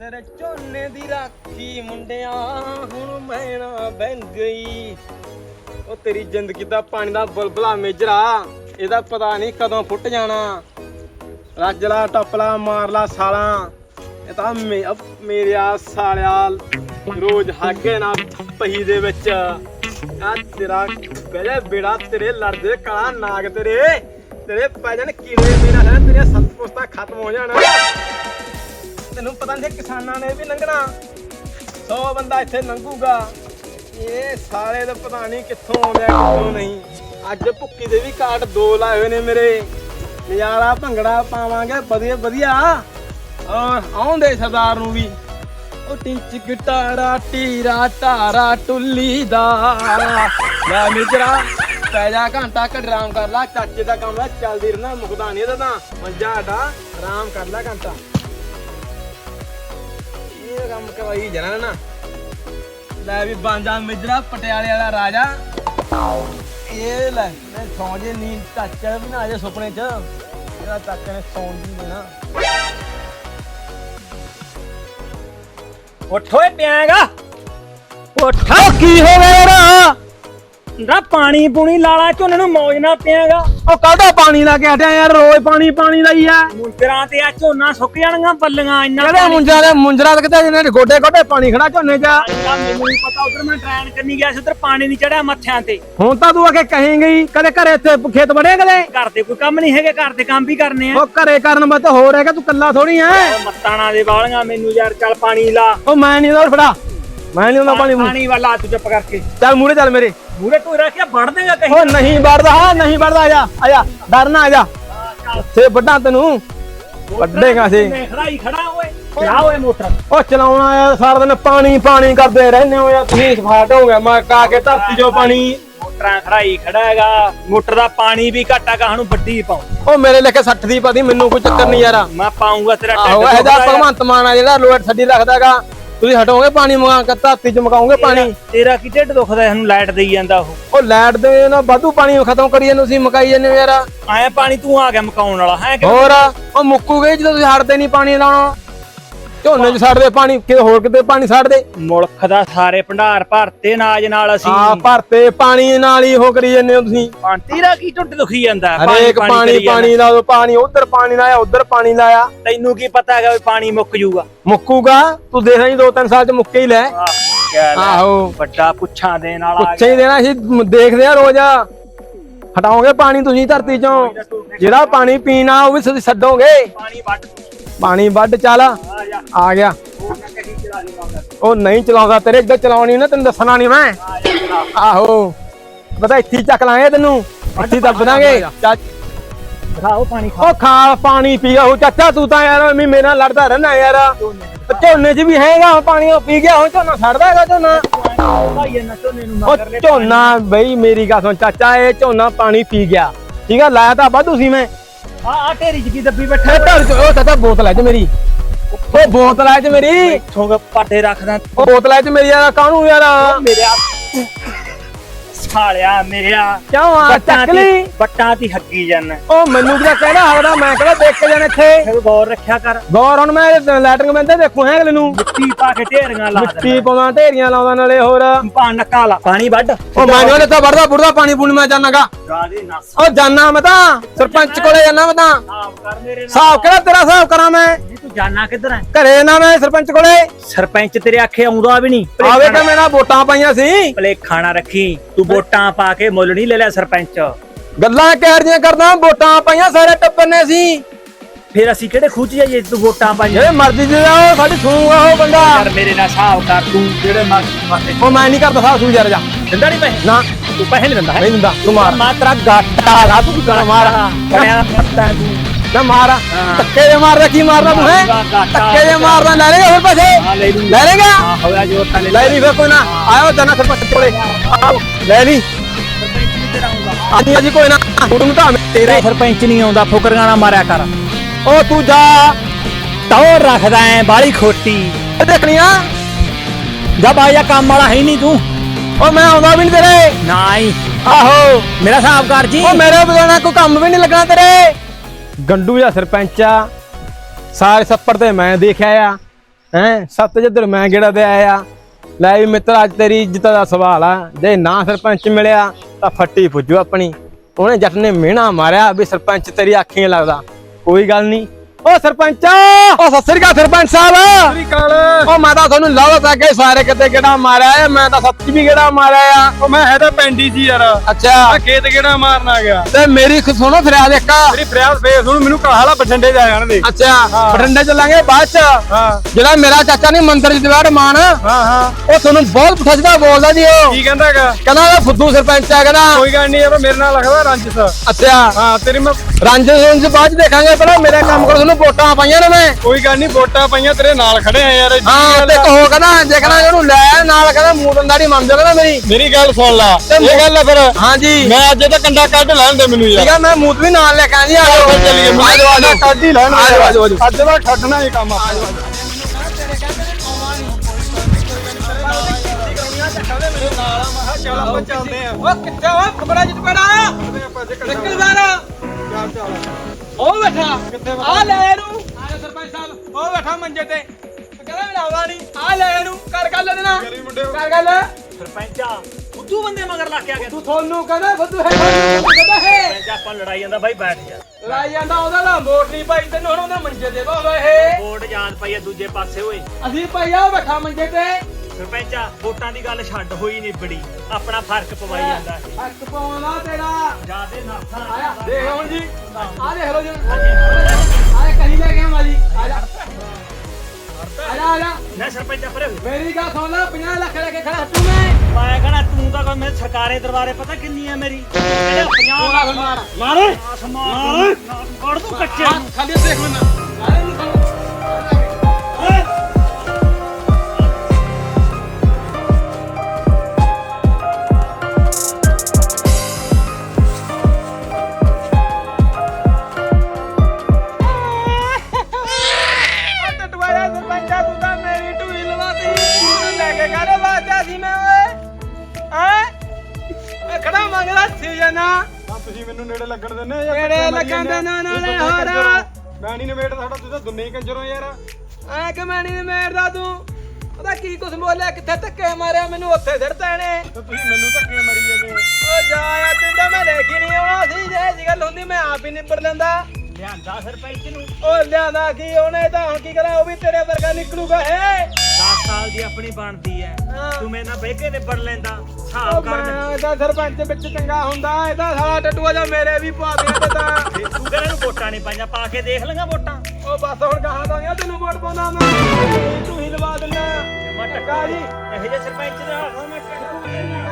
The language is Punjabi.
ਤੇਰੇ ਝੋਨੇ ਦੀ ਰਾਖੀ ਮੁੰਡਿਆਂ, ਹੁਣ ਮੈਂ ਨਾ ਬਹਿ ਗਈ। ਉਹ ਤੇਰੀ ਜ਼ਿੰਦਗੀ ਦਾ ਪਾਣੀ ਦਾ ਬੁਲਬੁਲਾ ਮੇਜਰਾ, ਇਹਦਾ ਪਤਾ ਨਹੀਂ ਕਦੋਂ ਫੁੱਟ ਜਾਣਾ। ਰੱਜਲਾ, ਟੱਪਲਾ, ਮਾਰਲਾ ਸਾਲਾ, ਇਹ ਤਾਂ ਮੇਰਿਆ ਸਾਲਿਆ ਰੋਜ਼ ਹਾਗੇ ਨਾ ਪਹੀ ਦੇ ਵਿੱਚ। ਆ ਤੇਰਾ ਬੇੜੇ ਬੇੜਾ ਤੇਰੇ ਲੜਦੇ ਕਾਲਾ ਨਾਗ ਤੇਰੇ ਤੇਰੇ ਪੈ ਜਾਣ ਕੀੜੇ, ਮੇਰਾ ਹੈ ਤੇਰੇ ਸੱਤ ਪੁਸਤਾ ਖਤਮ ਹੋ ਜਾਣਾ। ਤੈਨੂੰ ਪਤਾ ਨਹੀਂ ਕਿਸਾਨਾਂ ਨੇ ਵੀ ਲੰਘਣਾ। 100 ਬੰਦਾ ਇੱਥੇ ਲੰਘੂਗਾ। ਇਹ ਸਾਰੇ ਦਾ ਪਤਾ ਨਹੀਂ ਕਿੱਥੋਂ ਆਉਂਦੇ ਆ, ਕਿੱਥੋਂ ਨਹੀਂ। ਅੱਜ ਭੁੱਕੀ ਦੇ ਵੀ ਕਾਟ ਦੋ ਲਾਏ ਹੋਏ ਨੇ ਮੇਰੇ। ਨਜ਼ਾਰਾ ਭੰਗੜਾ ਪਾਵਾਂਗੇ, ਵਧੀਆ ਵਧੀਆ। ਔਰ ਆਉਂਦੇ ਸਰਦਾਰ ਨੂੰ ਵੀ। ਉਹ ਟਿੰਚ ਗਿਟਾਰਾ, ਟੀਰਾ ਟਾਰਾ ਟੁੱਲੀ ਦਾ। ਲੈ ਮਿੱਤਰਾ, ਪੈ ਜਾ ਘੰਟਾ ਘੱਟ ਆਰਾਮ ਕਰ ਲੈ, ਚਾਚੇ ਦਾ ਕੰਮ ਹੈ, ਚੱਲਦੀ ਰਹਿਣਾ, ਮੁਕਦਾ ਨਹੀਂ ਇਹਦਾ ਤਾਂ। ਮੰਜਾ ਆਡਾ ਆਰਾਮ ਕਰ ਲੈ ਘੰਟਾ। ਇਹ ਕੰਮ ਕਰਵਾਈ ਜਣਾ ਨਾ। ਲੈ ਵੀ ਬਾਂਜਾ ਮਿੱਤਰਾ ਪਟਿਆਲੇ ਵਾਲਾ ਰਾਜਾ। ਇਹ ਲੈ, ਮੈਂ ਸੌਂ ਜੇ ਨੀਂਦ ਚਾਚਾ ਵੀ ਨਾ ਆ ਜਾ ਸੁਪਨੇ 'ਚ। ਇਹਦਾ ਚਾਚਾ ਨੇ ਸੌਂ ਜੀ ਦੇਣਾ। ਉੱਠ ਓਏ ਪਿਆਗਾ। ਉੱਠ। ਕੀ ਹੋ ਗਿਆ ਯਾਰ ਨਾ ਪਾਣੀ ਪੂਣੀ ਲਾਲਾ ਝੋਨੇ ਨੂੰ ਮੌਜ ਨਾ ਪਿਆਗਾ। ਉਹ ਕੱਲ੍ਹ ਪਾਣੀ ਲਾ ਕੇ ਹਟਿਆ ਯਾਰ ਰੋਜ਼ ਪਾਣੀ ਪਾਣੀ ਲਈ ਆ। ਮੁੰਦਰਾਂ ਤੇ ਆ ਝੋਨਾ ਸੁੱਕ ਜਾਣਗੀਆਂ ਬੱਲੀਆਂ ਇੰਨਾ ਕਹਿੰਦੇ ਮੁੰਜਰਾ ਦੇ ਮੁੰਜਰਾ ਤੇ ਕਿਤੇ ਜਿਹਨੇ ਗੋਡੇ ਗੋਡੇ ਪਾਣੀ ਖੜਾ ਝੋਨੇ 'ਚ। ਪਾਣੀ ਮੈਨੂੰ ਪਤਾ ਉਧਰ ਮੈਂ ਟ੍ਰੈਨ ਕਰਨੀ ਗਿਆ ਸੀ ਉਧਰ ਪਾਣੀ ਨਹੀਂ ਚੜਿਆ ਮੱਥਿਆਂ ਤੇ। ਹੁਣ ਤਾਂ ਤੂੰ ਆ ਕੇ ਕਹੇਂਗੀ ਕਦੇ ਘਰੇ ਇੱਥੇ ਖੇਤ ਬੜੇ ਕਦੇ ਘਰ ਦੇ ਕੋਈ ਕੰਮ ਨਹੀਂ ਹੈਗੇ ਘਰ ਦੇ ਕੰਮ ਵੀ ਕਰਨੇ ਆ। ਉਹ ਘਰੇ ਕਰਨ ਮੈਂ ਤਾਂ ਹੋਰ ਹੈਗਾ ਤੂੰ ਕੱਲਾ ਥੋੜੀ ਐ ਮੱਤਾਣਾ ਦੇ ਵਾਲੀਆਂ ਮੈਨੂੰ ਯਾਰ ਚੱਲ ਪਾਣੀ ਲਾ। ਉਹ ਮੈਂ ਨਹੀਂ ਉਹਦਾ ਫੜਾ। ਮੈਂ ਨਹੀਂ ਉਹਦਾ ਪਾਣੀ ਪਾਣੀ ਵਾਲਾ ਤੂੰ ਚੁੱਪ ਕਰਕੇ। ਚੱਲ ਮੂਰੇ ਚੱਲ ਮੇਰੇ। ਮੂਰੇ ਤੂੰ ਰੱਖਿਆ ਵੜ ਦੇਗਾ ਕਹੀਂ ਉਹ ਨਹੀਂ ਵੜਦਾ ਹਾਂ ਨਹੀਂ ਵੜਦਾ ਆ ਜਾ ਆ ਜਾ ਡਰ ਨਾ ਆ ਜਾ। ਤੇ ਵੱਡਾ ਤੈਨੂੰ। ਵੱਡੇਗਾ ਸੀ ਮੈਂ ਖੜਾ ਹੀ ਖੜਾ ਓਏ ਚਲਾ ਓਏ ਮੋਟਰ। ਉਹ ਚਲਾਉਣਾ ਆ ਸਾਰਾ ਦਿਨ ਪਾਣੀ ਪਾਣੀ ਕਰਦੇ ਰਹਿੰਦੇ ਹੋ ਯਾਰ ਤੁਸੀਂ ਸਫਾਟ ਹੋ ਗਿਆ ਮੈਂ ਕਾ ਕੇ ਧਰਤੀ ਚੋਂ ਪਾਣੀ। ਮੋਟਰਾਂ ਖੜਾਈ ਖੜਾ ਹੈਗਾ ਮੋਟਰ ਦਾ ਪਾਣੀ ਵੀ ਘਟਾ ਕਾ ਨੂੰ ਵੱਡੀ ਪਾਉ। ਉਹ ਮੇਰੇ ਲਿਖੇ 60 ਦੀ ਪਤੀ ਮੈਨੂੰ ਕੋਈ ਚੱਕਰ ਨਹੀਂ ਯਾਰ। ਮੈਂ ਪਾਉਂਗਾ ਤੇਰਾ ਆਹੋ ਢਿੱਡ ਇਹਦਾ। ਭਗਵੰਤ ਮਾਨ ਆ ਜਿਹੜਾ ਲੋੜ ਛੱਡੀ ਰੱਖਦਾਗਾ ਤੁਸੀਂ ਹਟੋਗੇ ਪਾਣੀ ਮਗਾ ਕੇ ਧਰਤੀ ਚ ਮਕਾਓਗੇ ਪਾਣੀ? ਤੇਰਾ ਕੀ ਢਿੱਡ ਦੁਖਦਾ ਸਾਨੂੰ ਲਾਈਟ ਦੇਈ ਜਾਂਦਾ ਉਹ। ਉਹ ਲਾਈਟ ਦੇ ਨਾ ਵਾਧੂ ਪਾਣੀ ਖਤਮ ਕਰੀ ਜਾਂਦੇ ਤੁਸੀਂ ਮਕਾਈ ਜਾਂਦੇ ਯਾਰ। ਆਇਆ ਪਾਣੀ ਤੂੰ ਆ ਗਿਆ ਮਕਾਉਣ ਵਾਲਾ ਹੈ ਹੋਰ ਉਹ ਮੁੱਕੂਗੇ ਜਦੋਂ ਤੁਸੀਂ ਹਟਦੇ ਨਹੀਂ ਪਾਣੀ ਲਾਉਣਾ। ਝੋਨੇ ਚ ਛੱਡਦੇ ਪਾਣੀ ਕਿ ਹੋਰ ਕਿਤੇ ਪਾਣੀ ਛੱਡਦੇ ਮੁਲਕ ਦਾ ਸਾਰੇ ਭੰਡਾਰ ਭਰਤੇ ਨਾਜ ਨਾਲ ਅਸੀਂ। ਆ ਭਰਤੇ ਪਾਣੀ ਨਾਲ ਹੀ ਉਹ ਕਰੀ ਹੋ ਤੁਸੀਂ। ਪਾਣੀ ਤੇਰਾ ਕੀ ਢਿੱਡ ਦੁਖੀ ਜਾਂਦਾ? ਹਰੇਕ ਪਾਣੀ। ਪਾਣੀ ਲਾ ਦੋ ਪਾਣੀ ਉਧਰ ਪਾਣੀ ਲਾਇਆ ਉਧਰ ਪਾਣੀ ਲਾਇਆ। ਤੈਨੂੰ ਕੀ ਪਤਾ ਹੈਗਾ ਵੀ ਪਾਣੀ ਮੁੱਕ ਜੂਗਾ? ਮੁੱਕੂਗਾ ਤੂੰ ਦੇਖ ਲਈ ਦੋ ਤਿੰਨ ਸਾਲ ਚ ਮੁੱਕੇ ਹੀ ਲੈ। ਆਹ, ਵੱਡਾ ਪੁੱਛਾਂ ਦੇਣ ਵਾਲਾ ਪੁੱਛੇ ਹੀ ਦੇਣਾ ਸੀ ਮ- ਦੇਖਦੇ ਆ ਰੋਜ਼। ਹਟਾਓਗੇ ਪਾਣੀ ਤੁਸੀਂ ਧਰਤੀ ਚੋਂ? ਜਿਹੜਾ ਪਾਣੀ ਪੀਣਾ ਉਹ ਵੀ ਤੁਸੀਂ ਛੱਡੋਗੇ। ਪਾਣੀ ਵੱਟ ਪਾਣੀ ਵੱਢ ਚੱਲ। ਆ ਗਿਆ। ਉਹ ਨਹੀਂ ਚਲਾਉਂਦਾ ਤੇਰੇ ਇੱਧਰ ਚਲਾਉਣੀ ਨਾ ਤੈਨੂੰ ਦੱਸਣਾ ਨਹੀਂ ਮੈਂ। ਆਹੋ। ਪਤਾ ਇੱਥੇ ਚੱਕ ਲਾਂਗੇ ਤੈਨੂੰ। ਇੱਥੇ ਦੱਬ ਦਾਂਗੇ। ਦਿਖਾਓ ਪਾਣੀ ਖਾ। ਉਹ ਖਾ ਪਾਣੀ ਪੀ ਗਿਆ। ਉਹ ਚਾਚਾ ਤੂੰ ਤਾਂ ਯਾਰ ਮੈਂ ਮੇਰੇ ਲੜਦਾ ਰਹਿਣਾ ਯਾਰ। ਝੋਨੇ 'ਚ ਵੀ ਹੈਗਾ ਪਾਣੀ ਉਹ ਪੀ ਗਿਆ। ਹੁਣ ਝੋਨਾ ਛੱਡਦਾ ਹੈਗਾ ਝੋਨਾ। ਉਹ ਝੋਨਾ ਬਈ ਮੇਰੀ ਗੱਲ ਸੁਣ। ਚਾਚਾ ਇਹ ਝੋਨਾ ਪਾਣੀ ਪੀ ਗਿਆ। ਠੀਕ ਆ ਲਾਇਆ ਤਾਂ ਵਾਧੂ ਸੀ ਮੈਂ। ਆ ਆ ਢੇਰੀ ਚ ਕੀ ਦੱਬੀ ਬੈਠਾ ਢੜ ਚ ਉਹ ਚਾਚਾ ਬੋਤਲ ਹੈ ਚ ਮੇਰੀ। ਉਹ ਬੋਤਲ ਹੈ ਚ ਮੇਰੀ। ਥੋਗਾ ਪਾਟੇ ਰੱਖਦਾ। ਉਹ ਬੋਤਲ ਹੈ ਚ ਮੇਰੀ ਯਾਰ ਕਾਹਨੂੰ ਯਾਰ? ਮੇਰੇ ਆ ਸਾਲਿਆ ਮੇਰੇ ਆ ਕਿਉਂ ਆ? ਚੱਕ ਲਈ। ਬੱਟਾਂ ਦੀ ਹੱਗੀ ਜਾਂਦਾ ਉਹ ਮੈਨੂੰ ਕਿਹੜਾ ਕਹਿਣਾ ਹਵਦਾ ਮੈਂ ਕਿਹੜਾ ਦੇਖ ਕੇ ਜਾਣਾ ਇੱਥੇ? ਫਿਰ ਗੌਰ ਰੱਖਿਆ ਕਰ। ਗੌਰ ਹੁਣ ਮੈਂ ਲੈਟਰਿੰਗ ਬੰਦੇ ਦੇਖੂ ਹੈ ਅਗਲੇ ਨੂੰ। ਮਿੱਟੀ ਪਾ ਕੇ ਢੇਰੀਆਂ ਲਾ ਮਿੱਟੀ ਪਾਉਂਦਾ ਢੇਰੀਆਂ ਲਾਉਂਦਾ ਨਾਲੇ ਹੋਰ। ਉਹ ਪਾ ਨੱਕਾ ਲਾ। ਪਾਣੀ ਵੱਢ। ਮੈਂ ਨਹੀਂ ਤਾਂ ਵੜਦਾ ਬੁੜਦਾ ਪਾਣੀ ਪੂਣੀ ਮੈਂ ਜਾਣਾਗਾ ਗਾਲੀ ਨਸ ਉਹ ਜਾਨਾ ਮੈਂ ਤਾਂ। ਸਰਪੰਚ ਕੋਲੇ ਜਾਨਾ ਮੈਂ ਤਾਂ। ਸਾਫ਼ ਕਰ ਮੇਰੇ ਨਾਲ। ਹਿਸਾਬ ਕਿਹੜਾ ਤੇਰਾ ਹਿਸਾਬ ਕਰਾਂ ਮੈਂ? ਤੂੰ ਜਾਣਾ ਕਿੱਧਰ ਹੈ? ਘਰੇ ਨਾ ਮੈਂ ਸਰਪੰਚ ਕੋਲੇ। ਸਰਪੰਚ ਤੇਰੇ ਆਖੇ ਆਉਂਦਾ ਵੀ ਨਹੀਂ। ਆਵੇ ਕਿ ਮੇਰਾ ਵੋਟਾਂ ਪਾਈਆਂ ਸੀ। ਭਲੇ ਖਾਣਾ ਰੱਖੀ। ਤੂੰ ਵੋਟਾਂ ਪਾ ਕੇ ਮੁੱਲ ਨਹੀਂ ਲੈ ਲਿਆ ਸਰਪੰਚ। ਗੱਲਾਂ ਕਹਿ ਦੀਆਂ ਕਰਦਾ? ਵੋਟਾਂ ਪਾਈਆਂ ਸਾਰੇ ਟੱਬਰ ਨੇ ਸੀ ਫਿਰ ਅਸੀਂ ਕਿਹੜੇ ਖੂਚ ਜਾਈਏ ਤੂੰ ਵੋਟਾਂ ਪਾਈਆਂ? ਜਿਹੜੇ ਮਰਜ਼ੀ ਦੇ ਉਹ ਸਾਡੀ ਸੁਣੂਗਾ ਉਹ ਬੰਦਾ। ਯਾਰ ਮੇਰੇ ਨਾਲ ਹਿਸਾਬ ਕਰ ਤੂੰ ਜਿਹੜੇ ਮਰਜ਼ੀ ਉਹ ਮੈਂ ਨਹੀਂ ਕਰਦਾ ਸਾਹ ਸੂ ਜਰ ਜਾ। ਦਿੰਦਾ ਨਹੀਂ ਪੈਸੇ? ਨਾ। ਤੂੰ ਪੈਸੇ ਨਹੀਂ ਦਿੰਦਾ ਨਹੀਂ ਦਿੰਦਾ ਤੂੰ ਮਾਰ। ਮੈਂ ਤੇਰਾ ਗਾਟਾ ਲਾ ਤੂੰ ਗਾਣਾ ਮਾਰ। ਬਣਿਆ ਪੱਤਾ ਤੂੰ। ਨਾ ਮਾਰ। ਧੱਕੇ ਦੇ ਮਾਰਦਾ ਕੀ ਮਾਰਦਾ ਤੂੰ ਹੈ? ਧੱਕੇ ਦੇ ਮਾਰਦਾ ਲੈ ਲੇਗਾ ਫਿਰ ਪੈਸੇ। ਲੈ ਲੇਗਾ। ਹਾਂ ਹੋਇਆ ਜੋ ਤਾਂ ਲੈ ਲੈ ਲਈ ਫਿਰ ਕੋਈ ਨਾ। ਆਇਓ ਜਾਨਾ ਸਰਪੰਚ ਕੋਲੇ। ਆਓ, ਲੈ ਲਈ। ਅੱਜ ਅੱਜ ਕੋਈ ਨਾ। ਤੂੰ ਤਾਂ ਤੇਰਾ। ਸਰਪੰਚ ਨਹੀਂ ਆਉਂਦਾ ਫੁਕਰ ਗਾਣਾ ਮਾਰਿਆ ਕਰ। ਉਹ ਤੂੰ ਜਾ। ਟੌਰ ਰੱਖਦਾ ਐ ਬਾਲੀ ਖੋਟੀ। ਦੇਖਣੀਆਂ ਜਬ ਆਇਆ ਕੰਮ ਵਾਲਾ ਹੈ ਨਹੀਂ ਤੂੰ। ਉਹ ਮੈਂ ਆਉਂਦਾ ਵੀ ਨਹੀਂ ਤੇਰੇ। ਨਾ ਹੀ ਆਹੋ। ਮੇਰਾ ਹਿਸਾਬ ਕਰ ਜੀ। ਉਹ ਮੇਰੇ ਬਗਾਨਾ ਕੋਈ ਕੰਮ ਵੀ ਨਹੀਂ ਲੱਗਣਾ ਤੇਰੇ। ਗੰਡੂ ਜਾਂ ਸਰਪੰਚ ਆ ਸਾਰੇ ਸੱਪੜ ਤੇ ਮੈਂ ਦੇਖਿਆ ਆ, ਹੈ, ਸੱਤ ਜਿੱਧਰ ਮੈਂ ਗੇੜਾ ਦੇ ਆਇਆ। ਲੈ ਵੀ ਮਿੱਤਰ, ਅੱਜ ਤੇਰੀ ਇੱਜ਼ਤ ਦਾ ਸਵਾਲ ਆ। ਜੇ ਨਾ ਸਰਪੰਚ ਮਿਲਿਆ, ਤਾਂ ਫੱਟੀ ਪੁੱਜੂ ਆਪਣੀ। ਉਹਨੇ ਜੱਟ ਨੇ ਮਿਹਣਾ ਮਾਰਿਆ ਵੀ ਸਰਪੰਚ ਤੇਰੀ ਅੱਖੀਂ ਲੱਗਦਾ। ਕੋਈ ਗੱਲ ਨਹੀਂ ਓ ਸਰਪੰਚ! ਓ ਸਤਿ ਸ੍ਰੀ ਅਕਾਲ ਸਰਪੰਚ ਸਾਹਿਬ। ਸ੍ਰੀ ਅਕਾਲ। ਓ ਮੈਂ ਤਾਂ ਤੁਹਾਨੂੰ ਲਾਵਾ ਤਾਂ ਕਿ ਸਾਰੇ ਕਿਤੇ ਗੇੜਾ ਮਾਰਿਆ ਹੈ ਮੈਂ ਤਾਂ ਸੱਚੀ ਵੀ ਗੇੜਾ ਮਾਰਿਆ ਆ। ਉਹ ਮੈਂ ਹੈ ਤਾਂ ਪੈਂਡੀ ਸੀ ਯਾਰ। ਆ ਅੱਛਾ ਖੇਤ ਕਿਹੜਾ ਮਾਰਨ ਆ ਗਿਆ। ਤੇ ਮੇਰੀ ਇੱਕ ਸੁਣੋ ਫਰਿਆਦ ਇੱਕ। ਮੇਰੀ ਫਰਿਆਦ ਫੇਸ ਹੁਣ ਮੈਨੂੰ ਕਹਾਲਾ ਬਠਿੰਡੇ ਜਾ ਜਾਣ ਦੇ। ਅੱਛਾ ਬਠਿੰਡੇ ਚੱਲਾਂਗੇ ਬਾਅਦ ਚ। ਹਾਂ। ਜਿਹੜਾ ਮੇਰਾ ਚਾਚਾ ਨਹੀਂ ਮੰਦਰ ਦੀਵਾਰ ਮਾਨ। ਹਾਂ ਹਾਂ। ਉਹ ਤੁਹਾਨੂੰ ਬਹੁਤ ਪੁੱਛਦਾ ਬੋਲਦਾ ਜੀ ਉਹ। ਕੀ ਕਹਿੰਦਾ ਹੈਗਾ? ਕਹਿੰਦਾ ਉਹ ਫੁੱਦੂ ਸਰਪੰਚ ਆ ਕਹਿੰਦਾ। ਕੋਈ ਗੱਲ ਨਹੀਂ ਯਾਰ ਮੇਰੇ ਨਾਲ ਲੱਗਦਾ ਰੰਜਸ ਅੱਛਾ। ਹਾਂ ਤੇਰੀ ਮੈਂ ਰੰਜ ਰੰਜ ਬਾਅਦ ਚ ਦੇਖਾਂਗੇ ਪਹਿਲਾਂ ਮੇਰੇ ਕੰਮ ਕੋਲ ਤੁਹਾਨੂੰ ਵੋਟਾਂ ਪਾਈਆਂ ਨੇ ਮੈਂ। ਕੋਈ ਗੱਲ ਨਹੀਂ ਵੋਟਾਂ ਪਾਈਆਂ ਤੇਰੇ ਨਾਲ ਖੜੇ ਆ ਯਾਰ ਹਾਂ ਤੇ ਕਹੋ ਕਹਿੰਦਾ ਦੇਖਣਾ ਇਹਨੂੰ ਲੈ ਨਾਲ ਕਹਿੰਦਾ ਮੂੰਹ ਦਾੜੀ ਮੰਨ ਜਾ ਕਹਿੰਦਾ ਮੇਰੀ। ਮੇਰੀ ਗੱਲ ਸੁਣ ਲਾ ਇਹ ਗੱਲ ਆ ਫਿਰ ਹਾਂਜੀ। ਮੈਂ ਅੱਜ ਤਾਂ ਕੰਡਾ ਕੱਢ ਲੈਣ ਦੇ ਮੈਨੂੰ ਯਾਰ। ਠੀਕ ਆ ਮੈਂ ਮੂਤ ਵੀ ਨਾਲ ਲੈ ਕੇ ਆਂਦੀ ਆ ਚੱਲ ਫਿਰ ਚੱਲੀਏ ਮੈਨੂੰ ਆਜੋ ਆਜੋ ਕੱਢ ਹੀ ਲੈਣ ਦੇ ਆਜੋ, ਆਜੋ। ਅੱਜ ਦਾ ਖੱਟਣਾ ਹੀ ਕੰਮ ਆ। ਚੱਲ ਆਪਾਂ ਚੱਲਦੇ ਆ ਉਹ ਕਿੱਥੇ ਓਏ ਖਬਰਾਂ ਜਿੱਤ ਪੈਣਾ ਨਿਕਲ ਬਾਹਰ ਉਹ ਬੈਠਾ। ਕਿੱਥੇ ਆ ਲੈ ਇਹਨੂੰ। ਆ ਸਰਪੰਚ ਸਾਹਿਬ ਉਹ ਬੈਠਾ ਮੰਜੇ ਤੇ। ਕਹਿੰਦਾ ਮੇਰਾ ਆਵਾ ਨਹੀਂ। ਆ ਲੈ ਇਹਨੂੰ। ਕਰ ਗੱਲ ਇਹਦੇ ਨਾਲ। ਕਰੀ ਮੁੰਡਿਓ ਕਰ ਗੱਲ। ਸਰਪੰਚਾ। ਫੁੱਦੂ ਬੰਦੇ ਮਗਰ ਲੱਗ ਕੇ ਆ ਗਿਆ ਤੂੰ ਤੁਹਾਨੂੰ ਕਹਿੰਦਾ ਫੱਦੂ ਹੈ ਤੁਹਾਨੂੰ ਕਹਿੰਦਾ ਹੈ। ਸਰਪੰਚ ਆਪਾਂ ਲੜਾਈ ਜਾਂਦਾ ਬਾਈ ਬੈਠ ਜਾ। ਲੜਾਈ ਜਾਂਦਾ ਉਹਦਾ ਲਾ ਵੋਟ ਨਹੀਂ ਪਾਈ ਤੈਨੂੰ ਹੁਣ ਉਹਦੇ ਮੰਜੇ ਤੇ ਬਾਵਾ ਇਹ। ਬੋਰਡ ਜਾਣ ਪਈ ਆ ਦੂਜੇ ਪਾਸੇ ਓਏ। ਅਸੀਂ ਭਾਈ ਆ ਬੈਠਾ ਮੰਜੇ ਤੇ। ਸਰਪੰਚਾ ਵੋਟਾਂ ਦੀ ਗੱਲ ਛੱਡ ਹੋਈ ਨਹੀਂ ਬੜੀ। ਆਪਣਾ ਫ਼ਰਕ ਪਵਾਈ ਜਾਂਦਾ ਹੱਥ ਪਾਉਣਾ ਤੇਰਾ। ਜਿਆਦੇ ਨਾਥਾ ਆਇਆ ਦੇਖ ਹੁਣ ਜੀ। ਆ ਦੇਖ ਲੋ ਜੀ। ਆਇਆ ਕਹੀ ਲੈ ਗਿਆ ਮਾਲੀ। ਆ ਜਾ ਆ ਜਾ ਆ ਜਾ ਨਾ ਸਰਪੰਚਾ ਪਰੇ ਹੋ। ਮੇਰੀ ਗੱਲ ਸੁਣ ਲੈ 50 ਲੱਖ ਲੈ ਕੇ ਖੜਾ ਤੂੰ ਮੈਂ। ਮੈਂ ਕਹਣਾ ਤੂੰ ਤਾਂ ਕੋਈ ਮੇਰੇ ਸਰਕਾਰੇ ਦਰਬਾਰੇ ਪਤਾ ਕਿੰਨੀ ਆ ਮੇਰੀ। ਇਹਦੇ 50 ਲੱਖ। ਮਾਰ। ਮਾਰ। ਮਾਰ। ਕੱਢ ਤੂੰ ਕੱਚੇ ਨੂੰ। ਖਾਲੀ ਦੇਖ ਮੈਨੂੰ। ਨਹੀਂ ਜਨਾ ਹਾਂ ਤੁਸੀਂ ਮੈਨੂੰ ਨੇੜੇ ਲੱਗਣ ਦਿੰਦੇ ਆ ਜਾਂ ਨੇੜੇ ਧੱਕੇ ਮਾਰੀ ਲੱਗਣ ਜਾਂਦੇ ਆ? ਦਿੰਦੇ ਨਾਲੇ ਤੁਸੀਂ ਦੋਨੇ ਹੋਰ। ਕੰਜਰ ਹੋ। ਮੈਂ ਨਹੀਂ ਨਵੇੜ ਸਾਡਾ ਤੁਸੀਂ ਤਾਂ ਦੁੰਨੇ ਹੀ ਕੰਜਰ ਹੋ ਯਾਰ ਐ ਕਿ ਮੈਂ ਨਹੀਂ ਮੇਰਦਾ ਤੂੰ ਉਹਦਾ ਕੀ ਕੁਛ ਬੋਲਿਆ ਕਿੱਥੇ ਧੱਕੇ ਮਾਰਿਆ ਮੈਨੂੰ ਉੱਥੇ ਸਿੱਟਦਾ ਇਹਨੇ ਤੇ ਤੁਸੀਂ ਮੈਨੂੰ ਧੱਕੇ ਮਾਰੀ ਜਾਂਦੇ ਹੋ ਉਹ ਜਾ ਯਾਰ ਤੈਨੂੰ ਤਾਂ ਮੈਂ ਲੈ ਕੇ ਨਹੀਂ ਆਉਣਾ ਸੀ ਜੇ ਇਹ ਗੱਲ ਹੁੰਦੀ ਮੈਂ ਆਪ ਹੀ ਨਿਬੜ ਲੈਂਦਾ ਲਿਆਂਦਾ ਸਰਪੰਚ ਨੂੰ ਉਹ ਲਿਆਂਦਾ ਕੀ ਉਹਨੇ ਤਾਂ ਹੁਣ ਕੀ ਕਰਾਂ ਉਹ ਵੀ ਤੇਰੇ ਵਰਗਾ ਨਿਕਲੂਗਾ ਹੈ। 10 ਸਾਲ ਦੀ ਆਪਣੀ ਬਣਦੀ ਐ। ਹਾਂ। ਤੂੰ ਮੇਰੇ ਨਾਲ ਬਹਿ ਕੇ ਨਿਬੜ ਲੈਂਦਾ ਹਿਸਾਬ ਕਰ ਮੈਂ ਇਹਦਾ ਸਰਪੰਚ ਵਿੱਚ ਚੰਗਾ ਹੁੰਦਾ ਇਹਦਾ ਸਾਲਾ ਟੱਟੂਆ ਜਾਂ ਮੇਰੇ ਵੀ ਪਾ ਦਿਆ ਤੇ ਤਾਂ। ਤੇ ਕਹਿੰਦਾ ਇਹਨੂੰ ਵੋਟਾਂ ਨਹੀਂ ਪਾਈਆਂ ਪਾ ਕੇ ਦੇਖ ਲੰਗਾ ਵੋਟਾਂ? ਉਹ ਬਸ ਹੁਣ ਗਾਹਾਂ ਤੋਂ ਤੈਨੂੰ ਵੋਟ ਪਾਉਂਦਾ ਮੈਂ। ਤੂੰ ਹੀ ਲਵਾ ਦਿੰਦਾ। ਮੈਂ ਟੱਕਾ ਜੀ। ਇਹੋ ਜਿਹੇ ਸਰਪੰਚ ਦੇ